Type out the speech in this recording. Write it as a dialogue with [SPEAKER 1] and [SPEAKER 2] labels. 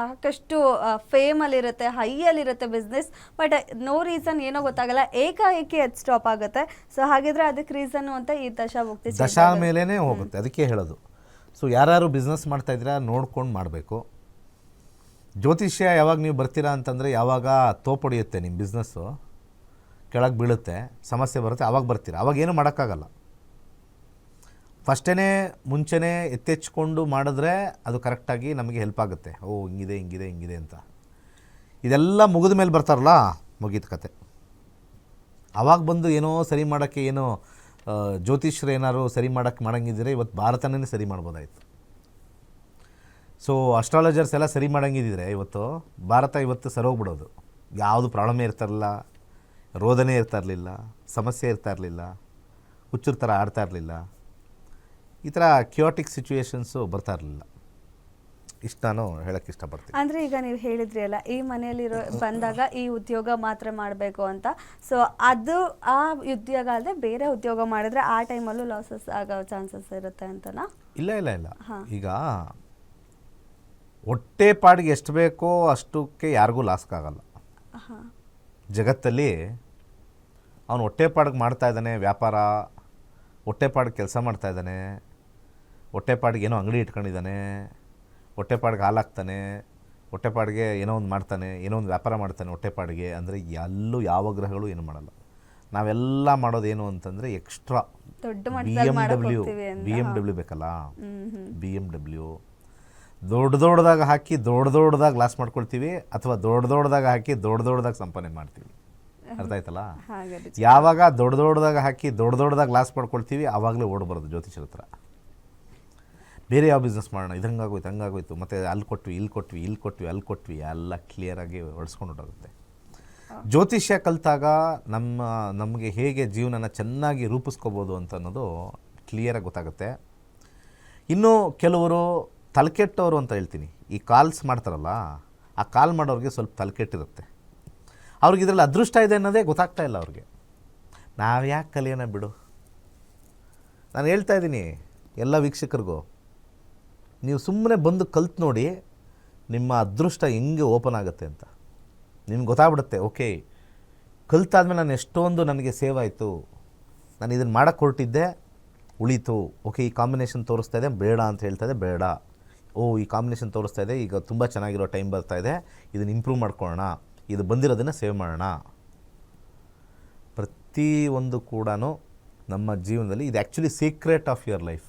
[SPEAKER 1] ಸಾಕಷ್ಟು ಫೇಮಲ್ಲಿರುತ್ತೆ ಹೈಯಲ್ಲಿರುತ್ತೆ ಬಿಸ್ನೆಸ್ ಬಟ್ ನೋ ರೀಸನ್ ಏನೋ ಗೊತ್ತಾಗಲ್ಲ. ಏಕಾಏಕಿ ಅದು ಸ್ಟಾಪ್ ಆಗುತ್ತೆ. ಸೊ ಹಾಗಿದ್ರೆ ಅದಕ್ಕೆ ರೀಸನ್ ಅಂತ ಈ ದಶ ಹೋಗ್ತೀವಿ
[SPEAKER 2] ದಶ ಮೇಲೇ ಹೋಗುತ್ತೆ. ಅದಕ್ಕೆ ಹೇಳೋದು. ಸೊ ಯಾರ್ಯಾರು ಬಿಸ್ನೆಸ್ ಮಾಡ್ತಾ ಇದ್ದೀರಾ ನೋಡ್ಕೊಂಡು ಮಾಡಬೇಕು. ಜ್ಯೋತಿಷ್ಯ ಯಾವಾಗ ನೀವು ಬರ್ತೀರಾ ಅಂತಂದರೆ ಯಾವಾಗ ತೋಪೊಡಿಯುತ್ತೆ ನಿಮ್ಮ ಬಿಸ್ನೆಸ್ಸು ಕೆಳಗೆ ಬೀಳುತ್ತೆ ಸಮಸ್ಯೆ ಬರುತ್ತೆ ಆವಾಗ ಬರ್ತೀರಾ. ಅವಾಗ ಏನು ಮಾಡೋಕ್ಕಾಗಲ್ಲ. ಫಸ್ಟೇ ಮುಂಚೆನೇ ಎತ್ತೆಚ್ಕೊಂಡು ಮಾಡಿದ್ರೆ ಅದು ಕರೆಕ್ಟಾಗಿ ನಮಗೆ ಹೆಲ್ಪ್ ಆಗುತ್ತೆ. ಓ, ಹಿಂಗಿದೆ ಹಿಂಗಿದೆ ಹಿಂಗಿದೆ ಅಂತ. ಇದೆಲ್ಲ ಮುಗಿದ ಮೇಲೆ ಬರ್ತಾರಲ್ಲ ಮುಗಿದ ಕತೆ. ಅವಾಗ ಬಂದು ಏನೋ ಸರಿ ಮಾಡೋಕ್ಕೆ ಏನೋ ಜ್ಯೋತಿಷ್ರು ಏನಾದ್ರು ಸರಿ ಮಾಡೋಕ್ಕೆ ಮಾಡಂಗಿದ್ರೆ ಇವತ್ತು ಭಾರತನೇ ಸರಿ ಮಾಡ್ಬೋದಾಯಿತು. ಸೊ ಅಸ್ಟ್ರಾಲಜರ್ಸ್ ಎಲ್ಲ ಸರಿ ಮಾಡಂಗಿದ್ದಿದ್ರೆ ಇವತ್ತು ಭಾರತ ಇವತ್ತು ಸರೋಗ್ಬಿಡೋದು. ಯಾವುದು ಪ್ರಾಬ್ಲಮೇ ಇರ್ತಾರಲ್ಲ ರೋದನೆ ಇರ್ತಾ ಇರಲಿಲ್ಲ ಸಮಸ್ಯೆ ಇರ್ತಾ ಇರಲಿಲ್ಲ ಹುಚ್ಚರ ಥರ ಆಡ್ತಾ ಇರಲಿಲ್ಲ ಈ ಥರ ಕ್ಯೋಟಿಕ್ ಸಿಚುವೇಶನ್ಸು ಬರ್ತಾ ಇರಲಿಲ್ಲ. ಇಷ್ಟು ನಾನು ಹೇಳಕ್ಕೆ ಇಷ್ಟಪಡ್ತೀನಿ.
[SPEAKER 1] ಅಂದ್ರೆ ಈಗ ನೀವು ಹೇಳಿದ್ರಿ ಅಲ್ಲ ಈ ಮನೆಯಲ್ಲಿರೋ ಬಂದಾಗ ಈ ಉದ್ಯೋಗ ಮಾತ್ರ ಮಾಡಬೇಕು ಅಂತ. ಸೊ ಅದು ಆ ಉದ್ಯೋಗ ಅಲ್ಲದೆ ಬೇರೆ ಉದ್ಯೋಗ ಮಾಡಿದ್ರೆ ಆ ಟೈಮಲ್ಲೂ ಲಾಸಸ್ ಆಗೋ ಚಾನ್ಸಸ್ ಇರುತ್ತೆ ಅಂತನಾ?
[SPEAKER 2] ಇಲ್ಲ ಇಲ್ಲ ಇಲ್ಲ. ಈಗ ಹೊಟ್ಟೆ ಪಾಡಿಗೆ ಎಷ್ಟು ಬೇಕೋ ಅಷ್ಟಕ್ಕೆ ಯಾರಿಗೂ ಲಾಸ್ಕಾಗಲ್ಲ ಜಗತ್ತಲ್ಲಿ ಅವನು ಹೊಟ್ಟೆಪಾಡಿಗೆ ಮಾಡ್ತಾ ಇದ್ದಾನೆ ವ್ಯಾಪಾರ ಹೊಟ್ಟೆ ಪಾಡಿಗೆ ಕೆಲಸ ಮಾಡ್ತಾ ಇದ್ದಾನೆ ಹೊಟ್ಟೆಪಾಡಿಗೆ ಏನೋ ಅಂಗಡಿ ಇಟ್ಕೊಂಡಿದ್ದಾನೆ ಹೊಟ್ಟೆಪಾಡಿಗೆ ಹಾಲು ಹಾಕ್ತಾನೆ ಹೊಟ್ಟೆಪಾಡಿಗೆ ಏನೋ ಒಂದು ಮಾಡ್ತಾನೆ ಏನೋ ಒಂದು ವ್ಯಾಪಾರ ಮಾಡ್ತಾನೆ ಹೊಟ್ಟೆಪಾಡಿಗೆ ಅಂದರೆ ಎಲ್ಲೂ ಯಾವ ಗ್ರಹಗಳು ಏನು ಮಾಡಲ್ಲ. ನಾವೆಲ್ಲ ಮಾಡೋದೇನು ಅಂತಂದರೆ extra B
[SPEAKER 1] M
[SPEAKER 2] W B M W ಬೇಕಲ್ಲ? ಬಿ ಎಂ ಡಬ್ಲ್ಯೂ ದೊಡ್ಡ ದೊಡ್ಡದಾಗ ಹಾಕಿ ದೊಡ್ಡ ದೊಡ್ಡದಾಗ ಲಾಸ್ ಮಾಡ್ಕೊಳ್ತೀವಿ ಅಥವಾ ದೊಡ್ಡ ದೊಡ್ಡದಾಗ ಹಾಕಿ ದೊಡ್ಡ ದೊಡ್ಡದಾಗ ಸಂಪಾದನೆ ಮಾಡ್ತೀವಿ. ಅರ್ಥ ಆಯ್ತಲ್ಲ? ಯಾವಾಗ ದೊಡ್ಡ ದೊಡ್ಡದಾಗ ಹಾಕಿ ದೊಡ್ಡ ದೊಡ್ಡದಾಗ ಲಾಸ್ ಮಾಡ್ಕೊಳ್ತೀವಿ ಆವಾಗಲೇ ಓಡಬಾರ್ದು ಜ್ಯೋತಿಷರ ಹತ್ರ. ಬೇರೆ ಯಾವ ಬಿಸ್ನೆಸ್ ಮಾಡೋಣ? ಇದು ಹಂಗಾಗೋಯ್ತು ಹಂಗಾಗೋಯ್ತು. ಮತ್ತು ಅಲ್ಲಿ ಕೊಟ್ವಿ, ಇಲ್ಲಿ ಕೊಟ್ವಿ ಇಲ್ಲಿ ಕೊಟ್ವಿ, ಅಲ್ಲಿ ಕೊಟ್ವಿ, ಎಲ್ಲ ಕ್ಲಿಯರಾಗಿ ಹೊಡೆಸ್ಕೊಂಡು ಹೋಗುತ್ತೆ. ಜ್ಯೋತಿಷ್ಯ ಕಲಿತಾಗ ನಮ್ಮ, ನಮಗೆ ಹೇಗೆ ಜೀವನನ ಚೆನ್ನಾಗಿ ರೂಪಿಸ್ಕೋಬೋದು ಅಂತ ಅನ್ನೋದು ಕ್ಲಿಯರಾಗಿ ಗೊತ್ತಾಗುತ್ತೆ. ಇನ್ನು ಕೆಲವರು ತಲೆಕೆಟ್ಟವರು ಅಂತ ಹೇಳ್ತೀನಿ. ಈ ಕಾಲ್ಸ್ ಮಾಡ್ತಾರಲ್ಲ, ಆ ಕಾಲ್ ಮಾಡೋರಿಗೆ ಸ್ವಲ್ಪ ತಲೆಕೆಟ್ಟಿರುತ್ತೆ. ಅವ್ರಿಗೆ ಇದರಲ್ಲಿ ಅದೃಷ್ಟ ಇದೆ ಅನ್ನೋದೇ ಗೊತ್ತಾಗ್ತಾ ಇಲ್ಲ ಅವ್ರಿಗೆ. ನಾವು ಯಾಕೆ ಕಲಿಯೋಣ ಬಿಡು. ನಾನು ಹೇಳ್ತಾ ಇದ್ದೀನಿ, ಎಲ್ಲ ವೀಕ್ಷಕರಿಗೂ ನೀವು ಸುಮ್ಮನೆ ಬಂದು ಕಲ್ತು ನೋಡಿ ನಿಮ್ಮ ಅದೃಷ್ಟ ಹೆಂಗೆ ಓಪನ್ ಆಗುತ್ತೆ ಅಂತ. ನಿಮ್ಗೆ ಗೊತ್ತಾಗ್ಬಿಡುತ್ತೆ, ಓಕೆ, ಕಲ್ತಾದ್ಮೇಲೆ ನಾನು ಎಷ್ಟೊಂದು ನನಗೆ ಸೇವ್ ಆಯಿತು. ನಾನು ಇದನ್ನು ಮಾಡೋಕ್ಕೆ ಹೊರಟಿದ್ದೆ, ಉಳೀತು. ಓಕೆ, ಈ ಕಾಂಬಿನೇಷನ್ ತೋರಿಸ್ತಾ ಇದೆ, ಬೇಡ ಅಂತ ಹೇಳ್ತಾ ಇದೆ, ಬೇಡ. ಓ, ಈ ಕಾಂಬಿನೇಷನ್ ತೋರಿಸ್ತಾ ಇದೆ, ಈಗ ತುಂಬ ಚೆನ್ನಾಗಿರೋ ಟೈಮ್ ಬರ್ತಾ ಇದೆ, ಇದನ್ನು ಇಂಪ್ರೂವ್ ಮಾಡ್ಕೊಳ್ಳೋಣ. ಇದು ಬಂದಿರೋದನ್ನು ಸೇವ್ ಮಾಡೋಣ. ಪ್ರತಿಯೊಂದು ಕೂಡ ನಮ್ಮ ಜೀವನದಲ್ಲಿ ಇದು actually secret of your life